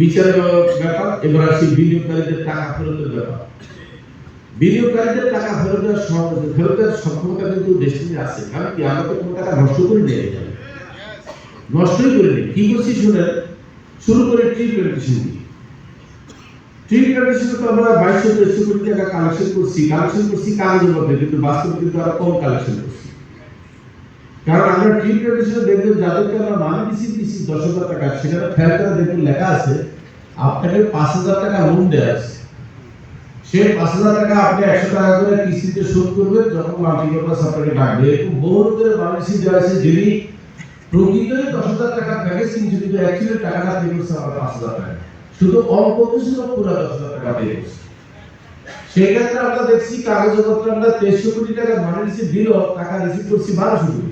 বিচারের ব্যাপার এবার আসি বিনিয়োগকারীদের টাকা ফেরতের ব্যাপার। বিনিয়োগকারীদের টাকা ফেরত দেওয়ার ফেরত সক্ষমতা কিন্তু দেশটিতে আছে, কারণ কি আমরা তো কোনো টাকা নষ্ট করে নিয়ে যাই নষ্টই করে নিই কি করছি শুনেন? শুরু করে ট্রি প্ল্যান্টেশন দিয়ে ট্রি তো আমরা বাইশশো দেড়শো কোটি টাকা কালেকশন করছি। কালেকশন করছি কাগজের মধ্যে কিন্তু বাস্তবে কিন্তু আরও কম কালেকশন করছি। কারণ আমরা ট্রি প্ল্যান্টেশনে দেখবেন যাদেরকে আমরা মানি দিছি দিছি দশ হাজার টাকা, সেখানে ফেরত দেখুন লেখা আছে, আপনাকে পাঁচ হাজার টাকা লোন দেওয়া আছে। সেই পাঁচ হাজার টাকা আপনি একশো টাকা করে কিস্তিতে শোধ করবেন, যখন মাল্টিপারপাস আপনাকে ডাকবে। এরকম বহু মানুষই দেওয়া আছে, যিনি প্রকৃতই দশ হাজার টাকা প্যাকেজ কিনছে, কিন্তু অ্যাকচুয়ালি টাকাটা দিয়ে আমার পাঁচ হাজার টাকা। শুধু অল্প কিছু পুরো দশ হাজার টাকা দিয়ে করছে সেই ক্ষেত্রে আমরা দেখছি কাগজপত্র আমরা তেইশশো কোটি টাকা মানে রিসিভ দিল, টাকা রিসিভ করছি বারোশো টাকা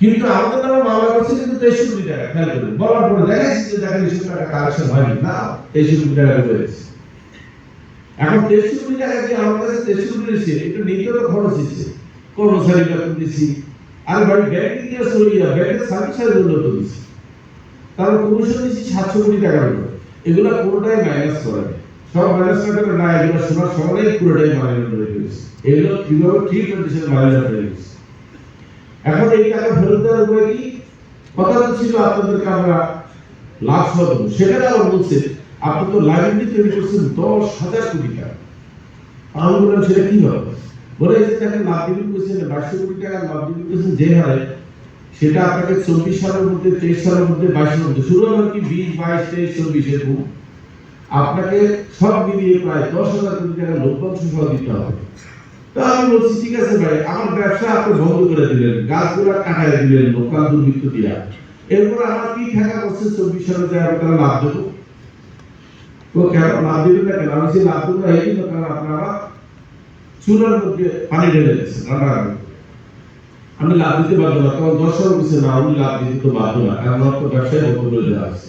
কিন্তু আমাদের নামে মামলা করছে কিন্তু তেইশশো কোটি টাকা, খেয়াল করুন। বলার পরে দেখাচ্ছি যে টাকা রিসিভ টাকা কালেকশন হয়নি। না তেইশশো কোটি টাকা রয়েছে এখন দেড়শো কোটি টাকা কি আমার কাছে দেড়শো কোটি রয়েছে একটু তো খরচ হচ্ছে কর্মচারী বেতন দিছি আর বাড়ি ব্যাংকে গিয়ে সরিয়া ব্যাংকের সার্ভিস চার্জ উন্নত দিছি তারপর কমিশন দিচ্ছি সাতশো কোটি টাকার উপর। এগুলো পুরোটাই মাইনাস করে। সব মাইনাস করে না, এগুলো শোনার সময় পুরোটাই মাইনাস করে দিয়েছে এগুলো কীভাবে ঠিক কন্ডিশন মাইনাস করে দিয়েছে এখন এই টাকা ফেরত দেওয়ার উপায় কি? কথা ছিল আপনাদেরকে আমরা লাভ দেবো সেখানে আবার বলছে, আপনি তো লাইব্রেরি তৈরি করছেন দশ হাজার কোটি টাকা। আমি বললাম, সেটা কি হবে? বলে যে তাকে লাভ বাইশশো কোটি টাকা লাভ দিবি করেছেন, যে হারে সেটা আপনাকে চব্বিশ সালের মধ্যে, তেইশ সালের মধ্যে বাইশের মধ্যে, শুরু হবে কি বিশ, বাইশ, তেইশ চব্বিশ এরকম আপনাকে সব মিলিয়ে প্রায় দশ হাজার কোটি টাকা লভ্যাংশ সহ দিতে হবে। তো আমি বলছি দিলেন, গাছগুলো কাটাই দিলেন লোকাল দুর্বৃত্ত দিয়া এরপর আমার কি টাকা করছে চব্বিশ সালে যে আমি তাহলে লাভ দেবো? না কেন? আমি কারণ আপনারা চুলার মধ্যে পানি ঢেলে দিচ্ছেন রান্নাঘরে আমি লাভ দিতে পারব না তখন দশ হাজার না আমি লাভ দিতে তো বাধ্য না, কারণ আমার ব্যবসায় বন্ধ করে দেওয়া আছে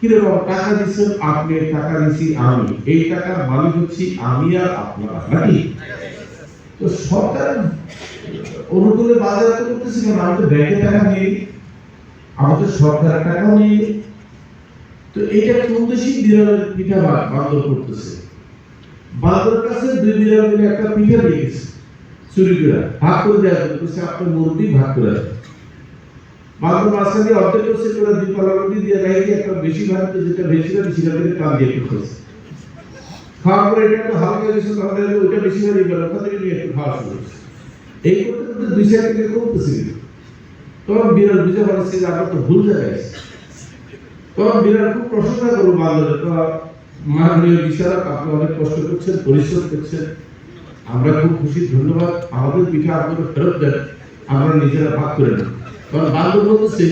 কীরকম টাকা দিচ্ছেন আপনি টাকা দিচ্ছি আমি। এই টাকার মালিক হচ্ছি আমি আর আপনারা, নাকি? তো সরকার অনুকূলে বাজেয়াপ্ত করতেছে কেন? তো ব্যাংকে টাকা নেই। আমাদের সরকারের টাকাও নেই। তো এইটা কোন বিড়ালের পিঠা বান্দর করতেছে? বান্দরের কাছে দুই বিড়াল একটা পিঠা নিয়ে গেছে। চুরি করে। ভাগ করে দেওয়া আপনার মুরগি ভাগ করে দেয় বান্দর মাঝখানে দিয়ে অর্ধেক করছে করে দুই পালা দিয়ে দেখে একটা বেশি ভাগ যেটা বেশি ভাগ সেটা থেকে কান দিয়ে একটু খাইছে খাওয়ার পরে এটা একটু হালকা গেছে তাহলে ওইটা বেশি ভারী গেল ওখান থেকে নিয়ে একটু খাওয়া শুরু এই করতে করতে দুই সাইড থেকে কিন্তু। তখন বিড়াল বুঝে পারছে যে আমরা তো ভুল জায়গায়। তখন বিড়াল খুব প্রশংসা করব বান্দরের, তো মাননীয় বিচারক আপনি অনেক কষ্ট করছেন, পরিশ্রম করছেন। আমরা খুব খুশি, ধন্যবাদ। আমাদের পিঠা আপনাকে ফেরত দেন, আমরা নিজেরা ভাগ করে নেব। কারণ বান্দর বলতেছে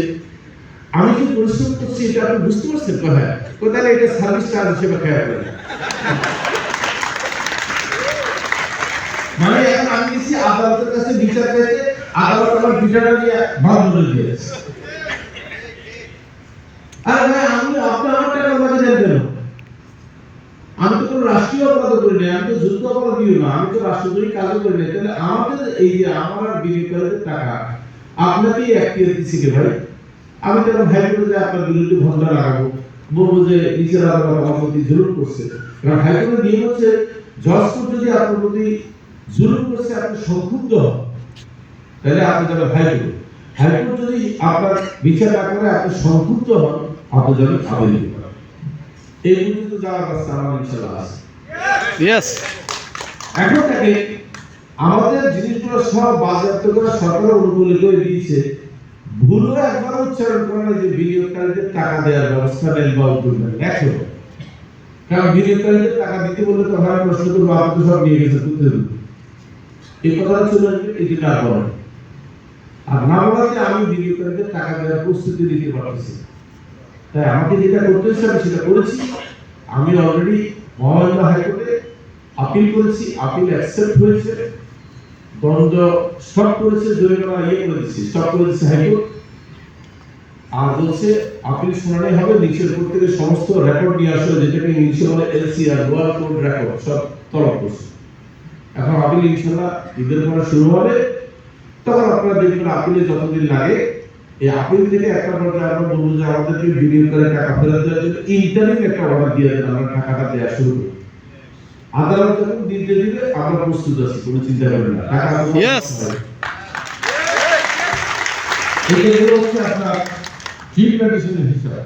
আমি যে পরিশ্রম করছি এটা আপনি বুঝতে পারছেন হ্যাঁ কোথায় এটা সার্ভিস চার্জ হিসেবে খেয়া করেন। মানে এখন আমি গেছি আদালতের কাছে বিচার চাইতে আদালত আমার বিচারটা নিয়ে বান্দরে দিয়েছে। আরে ভাই, আমি আপনি আমার টাকা আমাকে দেন কেন আমি তো কোনো রাষ্ট্রীয় অপরাধ করি নাই, আমি তো যুদ্ধ অপরাধীও না, আমি তো রাষ্ট্রদ্রোহী কাজও করি নাই। তাহলে আমাদের এই যে আমার বিনিয়োগকারীদের টাকা আপনাকেই এখতিয়ার দিচ্ছি ভাই? আমি তো ভাই করে যে আপনার বিরুদ্ধে ভণ্ডা লাগাবো। বলব যে আদালত আমার প্রতি জুলুম করছে। কারণ হাইকোর্টের নিয়ম হচ্ছে জজ কোর্ট যদি আপনার প্রতি জুলুম করছে আপনি সংক্ষুব্ধ হন। তাহলে আপনি যাবে হাইকোর্ট হাইকোর্ট যদি আপনার বিচার না করে আপনি সংক্ষুব্ধ হন আপনি যাবেন আবেদন করেন। এই পর্যন্ত যাওয়ার রাস্তা আমার ইনশাল্লাহ আছে। এখন থেকে আমাদের জিনিসগুলো সব বাজেয়াপ্ত করে সরকার অনুকূলে করে দিয়েছে। ভুলও একবার উচ্চারণ করে না যে বিনিয়োগকারীদের টাকা দেওয়ার ব্যবস্থা নেই বা নেই এখন কারণ বিনিয়োগকারীদের টাকা দিতে বললে তো হয় প্রশ্ন করব, আপনি সব নিয়ে গেছে দেবো? এই কথাটা চলে আসবে এটি না করেন আর না বলাতে আমি বিনিয়োগকারীদের টাকা দেওয়ার প্রস্তুতি দিতে পারতেছি। তাই আমাকে যেটা করতে হচ্ছে আমি সেটা করেছি। আমি অলরেডি মহামান্য হাইকোর্টে আপিল করেছি আপিল অ্যাকসেপ্ট হয়েছে। দণ্ড স্টপ করেছে ইয়ে স্টপ হাইকোর্ট। আর বলছে, আপিল শুনানি হবে, নিচের থেকে সমস্ত রেকর্ড নিয়ে আসলে যেটাকে ইংলিশে বলে এলসিআর কোর্ট রেকর্ড সব তলব করছে। এখন আপিল ইনশাল্লাহ ঈদের পরে শুরু হবে। তখন আপনারা দেখবেন আপিলে যতদিন লাগে, এই আপিল থেকে একটা পর্যায়ে আমরা বলব যে আমাদেরকে বিনিয়োগকারী টাকা ফেরত দেওয়ার জন্য ইন্টারিম একটা অর্ডার দিয়ে আমরা টাকাটা দেওয়া শুরু আদালত যখন দিতে দিবে আমরা প্রস্তুত আছি কোনো চিন্তা করবেন না টাকা আমাদের Yes. হবে। এগুলো হচ্ছে আপনার ফি প্যাটিশনের হিসাব